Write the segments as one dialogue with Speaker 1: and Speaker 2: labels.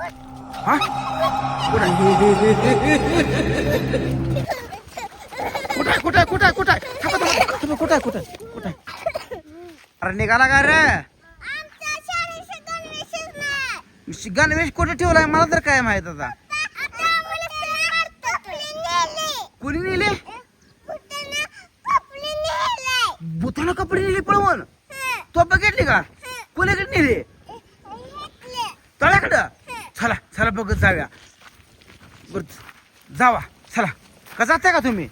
Speaker 1: हा? कुठं कुठं कुठं कुठं तुम्ही कुठं कुठं कुठं अरे निघाला का रे? गणवेश कुठे ठेवलाय? मला तर काय माहीत आता. कुणी नेले?
Speaker 2: कुठं कपडे
Speaker 1: नेले. पळवून? तो बघितली का? कोणीकडे नेले? तळ्याकडं? चला चला बघत जाऊया. बर जावा चला. का जाताय का तुम्ही?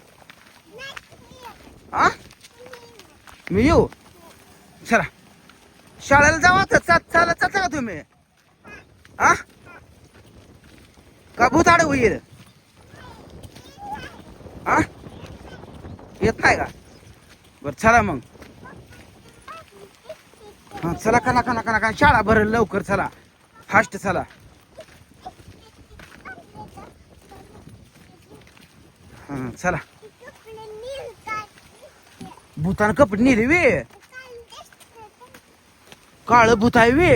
Speaker 1: आ? मी येऊ? चला. शाळेला जावा तर चा- चालत जाता का तुम्ही? आ? का भूत आड होईल? आ? येत नाही का? बर चला मग. हा चला कना कना कना कना शाळा भरेल लवकर चला. फास्ट चला. चला. भूतान कपडे नेले वे. काळ भूत आहे वे.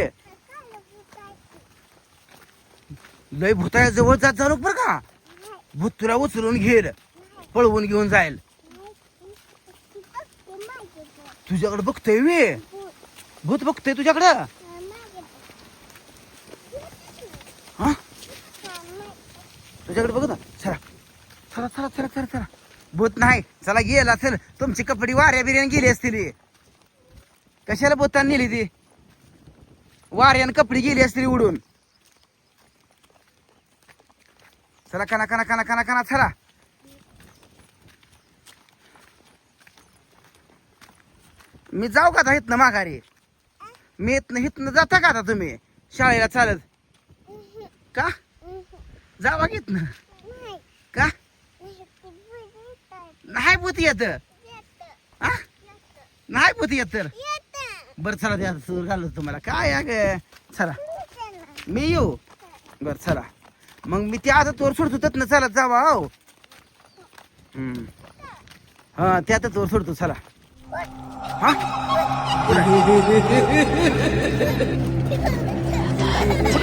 Speaker 1: लय भूताया जवळ जात जाऊ बर का. भूत तुला उचलून घेईल पळवून घेऊन जाईल. तुझ्याकडे बघतोय वे. भूत बघतोय तुझ्याकडं? हा? तुझ्याकडे बघ ना चला. चला चला चला चला चला. भूत नाही. चला गेला चल. तुमची कपडे वाऱ्या बिर्याणी गेली असतील. कशाला भूतान नेली ती? वाऱ्यानं कपडे गेली असतील उडून. चला कना कना कना कना कना चला. मी जाऊ का आता इथनं माघारी? मी इथनं इथनं जाता का आता तुम्ही? शाळेला चालत? का? जावा की इथनं का नाही भूत येत. हा नाही भूत येत तर. बरं चला द्या सूर घालतो तुम्हाला. काय आहे ग चला. मी येऊ? बर चला. मग मी त्या आता तोर सोडतो त्यातनं चला जावा हो. हा त्या आता तोर सोडतो चला. हा? कुठे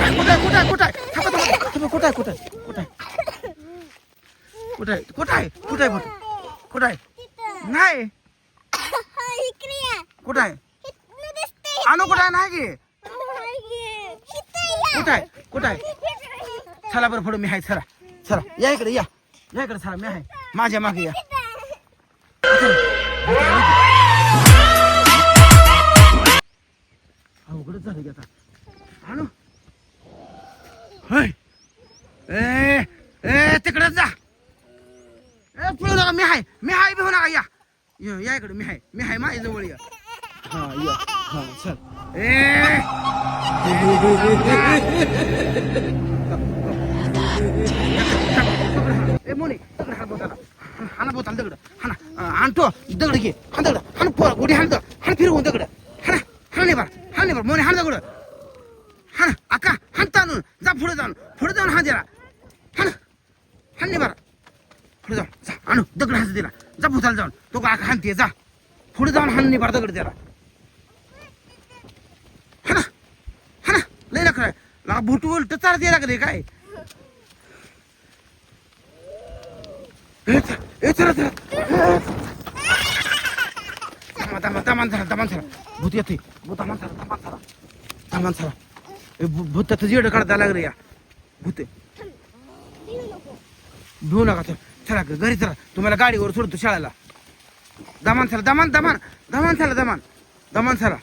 Speaker 1: कुठे कुठे कुठे कुठे कुठे कुठे कुठे आहे कुठे आहे? कुठे आहे? नाही. कुठे आहे? आणू कुठे आहे? नाही गे कुठे आहे? कुठे आहे? चला बरं पुढे मी आहे. चला. चला. या इकडे या. या इकडे चला. मी आहे. माझ्या मागे या. अवघडच झालं की आता. आणू ए ए तिकडेच जा. हा मी आहे मी आहे भिवू नका या. या इकडे मी आहे मी आहे माझ्या जवळ या. हा या हा चल. ए. ए मोने दगड हाण बोटाला. हाणा बोताला दगड. हाणा आणतो दगड घे. हा दगड. हाण पोर गोडी हाण दगड. हाण फिरवून दगड हाणा हाण नाही बार हाण नाही बार मोने हाण दगड हाण अक्का हाण ताणून जा पुढे जाऊन पुढे जाऊन हाण जरा हाण हाण नाही बार पुढे जाऊन जा आणू दगड हाच दिला जा भूताला जाऊन तो का हाणते जा पुढे बार दगड त्याला हाणा हाणा लय नखरा आहे. ला भूट उलट चार दे लागले काय? भूत येते भूत भू- भूताचं जेड काढता लागलं या. भूत भिऊ नका चला घरी चला. तुम्हाला गाडीवर सोडतो शाळेला. दमान चला दमान दमान दमान चला दमान दमान चला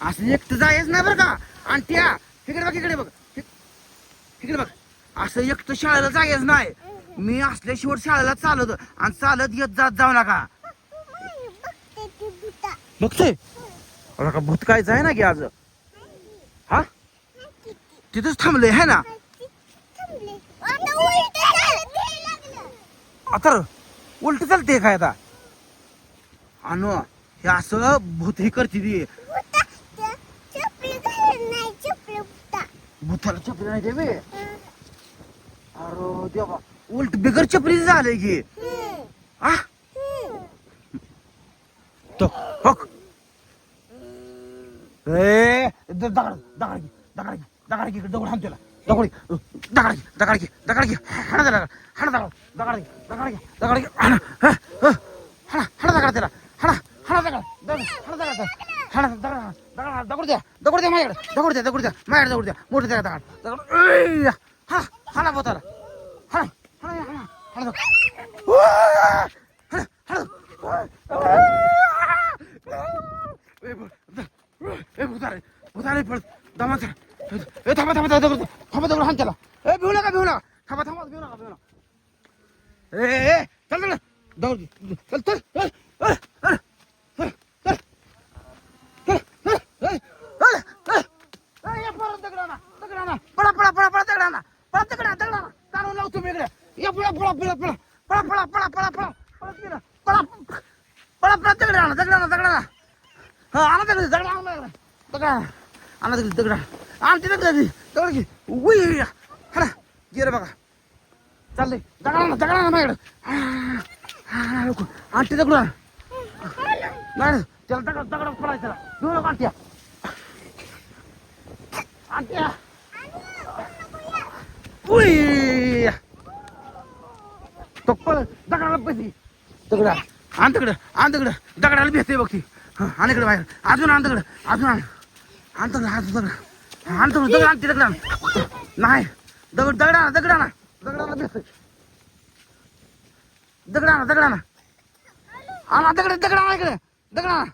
Speaker 1: असं एकटं जायच नाही बरं का? आणि त्या इकडे बघ इकडे बघ इकडे बघ. असं एकटं शाळेला जायच नाही. मी असल्याशिवाय शाळेला चालत आणि चालत येत जात जाऊ नका. का भूत काय आहे ना की आज? हा? तिथंच थांबले है ना? आता उलट चालते काय आता आणि हे असं भूत हे करते ती. भूताला चपली नाही देवे? अरे देवा. उलट बिगर चपली झालंय की. आ? तो बघ. ए दगड दगड घे, दगड घे, दगड दगड दगड हाण त्याला. ದಗಡಿ ದಗಡಿ ದಗಡಿಗೆ ದಗಡಿಗೆ ಹಣದ ದಗಡ ಹಣ ದಗಡ ದಗಡಿಗೆ ದಗಡಿಗೆ ದಗಡಿಗೆ ಹಣ ಹಣ ಹಣ ದಗಡ್ತೀರ ಹಣ ಹಣ ದಗಡ ಹಣ ದಗಡ ಹಣ ದಗಡ ದಗಡ ದಗಡ್ದೆ ದಗಡ್ದೆ ಮಾಯಾಡ ದಗಡ್ದೆ ದಗಡ್ದೆ ಮಾಯಾಡ ದಗಡ್ದೆ ಮೂರು ದಗಡ ದಗಡ ದಗಡ ಹಣ ಹಣ ಬೋತಾರ ಹಣ ಹಣ ಹಣ ಹಣ ಹಣ ಹಣ ಏ ಬುಧಾರೆ ಬುಧಾರೆ ದಮಾತಾರೆ ए, थांबा थांबा थांबा दगड थांबा दगड हाण त्याला ए भिऊ नका भिऊ नका थांबा थांबा नका नका ए ए चल चल दगड चल चल ए, पळा पळा पळा पळा दगडाना पळा दगडा दगडाना तारून लावतो मी इकडे या पळा पळा पळा पळा पळा पळा पळा पळा पळा पळा पळा पळा पळा दगडाना दगडाना दगडाना हा आणा दगड दगडा आणा दगडा दगड आणा दगड आणते दगड दगड घे उई. हा गेलं बघा. चाललंय दगडा आणा दगड हा माझ्याकडे. आणते दगड आण. नाही त्याला दगड दगड पडायचं त्याला. घेऊ नका आणत्या आणत्या उई. तो पळ. दगडाला पैसे. दगड आण तिकडं. आण तिकडं. दगडाला भेटते बघ ती हं, आणि इकडे बाहेर. अजून आण तिकडं. अजून आण. आण दगड अजून दगड आण तो दगड आण ते दगड नाही दगड दगड आणा दगड आणा. दगड भेटते दगड. आणा दगड आणा. आणा दगड दगड आणा इकडे. दगड आणा.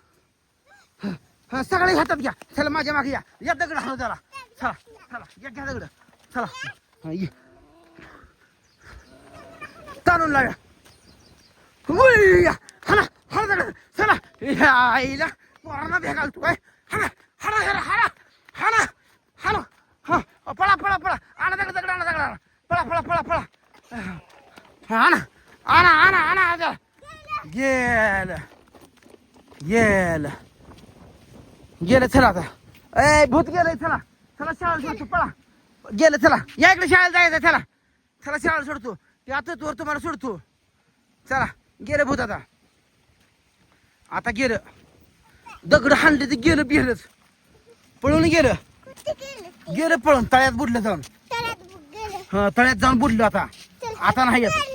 Speaker 1: सगळे हातात घ्या. चला माझ्या मागे या. या दगड आणू त्याला चला चला या घ्या दगड. चला. हं, ये. ताणून लाव्या. हला हाना दगड. चला. या आईला. पोरांना भेगाल तू काय हला हाना हाना हाना हाना हाना हा पळा पळा पळा आणा दगड दगड आणा दगड आणा पळा पळा पळा पळा हा, आणा आणा आणा आणा आणा गेल गेल. गेलं चला आता. ए भूत गेलंय चला. चला शाळा सोडतो पळा. गेलं चला. या इकडे शाळेला जायचं चला. चला शाळा सोडतो. ते आता तोर तुम्हाला सोडतो. चला गेलं भूत आता. आता गेलं. दगड हाणले ते गेलं बिहलंच पळून गेलं.
Speaker 2: गेले
Speaker 1: पळून तळ्यात बुडलं जाऊन. हा तळ्यात जाऊन बुडलं आता. आता नाही येत.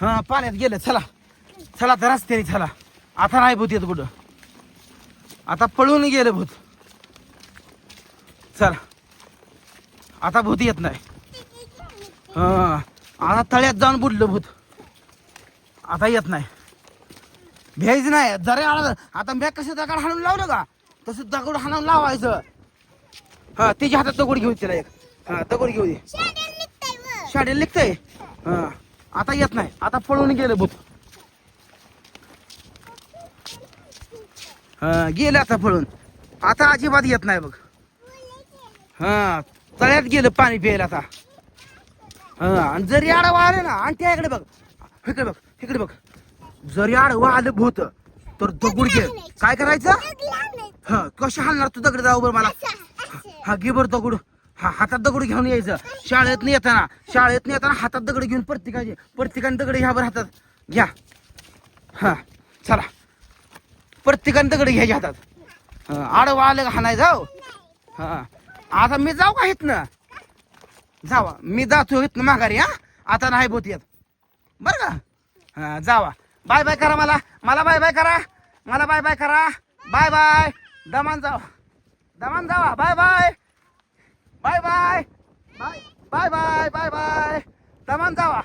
Speaker 1: हा पाण्यात गेलं चला. चला तर रस्त्याने चला. आता नाही भूत येत कुठं. आता पळून गेलं भूत. चला. आता भूत येत नाही. हा आता तळ्यात जाऊन बुडलं भूत. आता येत नाही. भ्यायच नाही. जरा आला आता बॅग कसं दगड हाणून लावलं का? तसं दगड हाणून लावायचं. हा तिच्या हातात दगड घेऊ तिला एक. हा दगड घेऊ दे
Speaker 2: शाळेत निघताय?
Speaker 1: हा. आता येत नाही. आता पळून गेलं भूत हा गेलं आता पळून. आता अजिबात येत नाही बघ. हा तळ्यात गेलं पाणी प्यायला आता. हा आणि जरी आडवा आलं ना आणि त्याकडे बघ. इकडे बघ इकडे बघ. जरी आडवा आलं भूत तर दगड घे. काय करायचं. हा कशा हालणार तू दगड? जाऊ बरं मला. हा घे बरं दगड. हा हातात दगड घेऊन यायचं. शाळेत येताना शाळेत येताना हातात दगड घेऊन प्रत्येकाचे प्रत्येकाने दगड घ्या हातात. घ्या. हा चला. प्रत्येकाने दगड घ्यायचे हातात. आडवा आलं का हा नाही जाऊ? हा. आता मी जाऊ का इथनं? जावा. मी जातो इथनं माघारी हा? आता नाही बोत येत. बरं का? हा जावा. बाय बाय करा मला. मला बाय बाय करा. मला बाय बाय करा. Bye bye. दमान जावा. दमान जावा. Bye bye. Bye bye. Bye bye bye bye. Bye दमान जावा.